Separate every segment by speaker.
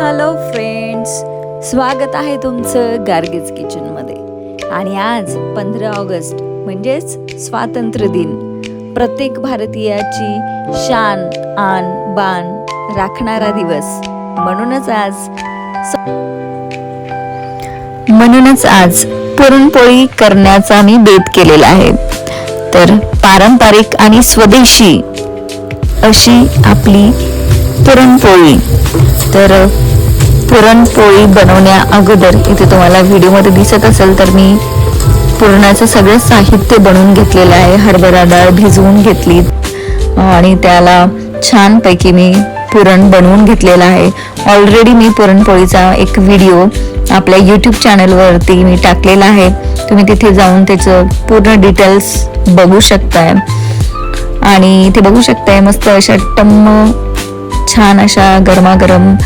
Speaker 1: Hello friends स्वागत आहे तुमचं गार्गेज किचनमध्ये. आणि आज पंधरा ऑगस्ट म्हणजेच स्वातंत्र्य दिन. प्रत्येक भारतीयाची शान आन बान राखणारा दिवस. म्हणूनच आज म्हणूनच आज पुरणपोळी करण्याचा मी बेत केलेला आहे. तर पारंपरिक आणि स्वदेशी अशी आपली पुरणपोळी. तर पुरणपोळी बनवण्या अगोदर इथे तुम्हाला व्हिडिओमध्ये दिसत असेल तर मी पुरणाचं सगळं साहित्य बनवून घेतलेलं आहे. हरभरा डाळ भिजवून घेतली. आणि त्याला छानपैकी मी पुरण बनवून घेतलेलं आहे. ऑलरेडी मी पुरणपोळीचा एक व्हिडिओ आपल्या यूट्यूब चॅनलवरती मी टाकलेला आहे. तुम्ही तिथे जाऊन त्याचं पूर्ण डिटेल्स बघू शकताय. आणि ते बघू शकताय मस्त अशा टम्म छान अशा गरमागरम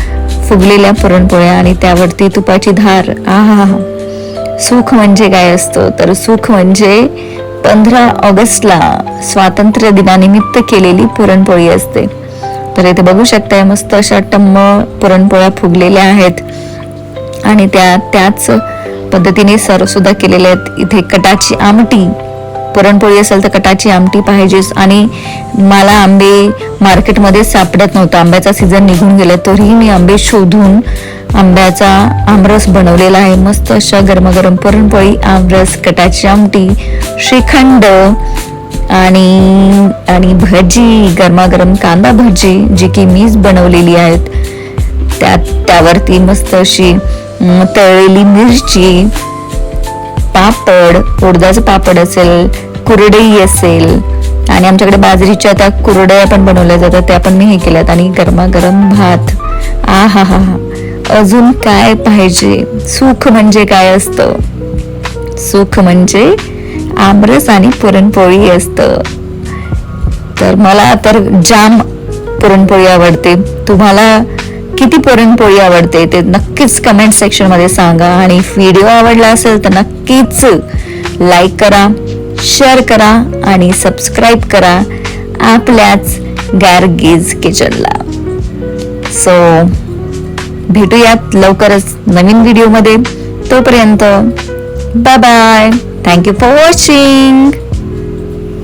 Speaker 1: फुगलेल्या पुरणपोळ्या आणि त्यावरती तुपाची धार. आहा सुख म्हणजे काय असतं? तर सुख म्हणजे पंधरा ऑगस्टला स्वातंत्र्य दिनानिमित्त केलेली पुरणपोळी असते. तर इथे बघू शकताय मस्त अशा टम्म पुरणपोळ्या फुगलेल्या आहेत. आणि त्या त्याच पद्धतीने सर्व सुद्धा केलेल्या आहेत. इथे कटाची आमटी पुरणपोळी असेल तर कटाची आमटी पाहिजेच. आणि मला आंबे मार्केटमध्ये सापडत नव्हतं. आंब्याचा सीझन निघून गेला तरीही मी आंबे शोधून आंब्याचा आमरस बनवलेला आहे. मस्त अशा गरमागरम पुरणपोळी आमरस कटाची आमटी श्रीखंड आणि आणि भजी गरमागरम कांदा भजी जी की मीच बनवलेली आहेत. त्यात त्यावरती मस्त अशी तळलेली मिरची पापड उडदाचं पापड असेल कुरडई असेल आणि आमच्याकडे बाजरीच्या त्या कुरडया पण बनवल्या जातात त्या पण मी हे केल्यात. आणि गरमागरम भात. आ हा हा हा अजून काय पाहिजे? सुख म्हणजे काय असतं? सुख म्हणजे आमरस आणि पुरणपोळी असतं. तर मला तर जाम पुरणपोळी आवडते. तुम्हाला किती पुरणपोळी आवडते ते नक्कीच कमेंट सेक्शनमध्ये सांगा. आणि व्हिडिओ आवडला असेल तर नक्कीच लाईक करा शेअर करा आणि सबस्क्राईब करा आपल्याच गॅरगीज किचनला. सो भेटूयात लवकरच नवीन व्हिडिओमध्ये तोपर्यंत bye bye thank you for watching